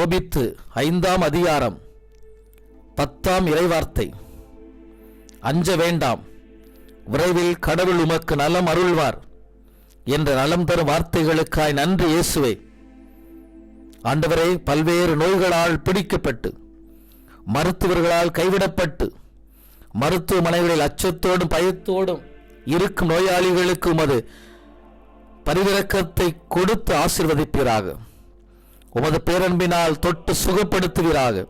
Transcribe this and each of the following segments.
தோபித்து ஐந்தாம் அதிகாரம் பத்தாம் இறைவார்த்தை. அஞ்ச வேண்டாம் விரைவில் கடவுள் உமக்கு நலம் அருள்வார் என்ற நலம் தரும் வார்த்தைகளுக்காய் நன்றி இயேசுவே. ஆண்டவரே பல்வேறு நோய்களால் பிடிக்கப்பட்டு மருத்துவர்களால் கைவிடப்பட்டு மருத்துவமனைகளில் அச்சத்தோடும் பயத்தோடும் இருக்கும் நோயாளிகளுக்கு உமது பரிவிறக்கத்தை கொடுத்து ஆசிர்வதிப்பீராக. உமது பேரன்பினால் தொட்டு சுகப்படுத்துவீராக.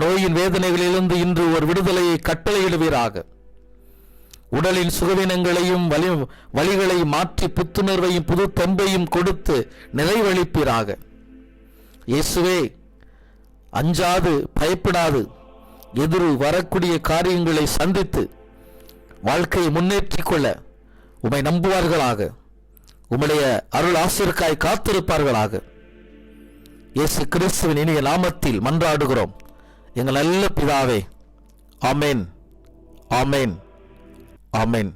நோயின் வேதனைகளிலிருந்து இன்று ஒரு விடுதலையை கட்டளையிடுவீராக. உடலின் சுகவீனங்களையும் வலி வலிகளை மாற்றி புத்துணர்வையும் புது தெம்பையும் கொடுத்து நிறைவழிப்பீராக இயேசுவே அஞ்சாது பயப்படாது. எதிர் வரக்கூடிய காரியங்களை சந்தித்து வாழ்க்கையை முன்னேற்றிக் கொள்ள உமை நம்புவார்களாக. உம்முடைய அருள் ஆசிற்காய் காத்திருப்பார்களாக. இயேசு கிறிஸ்துவின் இனிய நாமத்தில் மன்றாடுகிறோம். எங்கள் நல்ல பிதாவே ஆமேன் ஆமேன் ஆமேன்.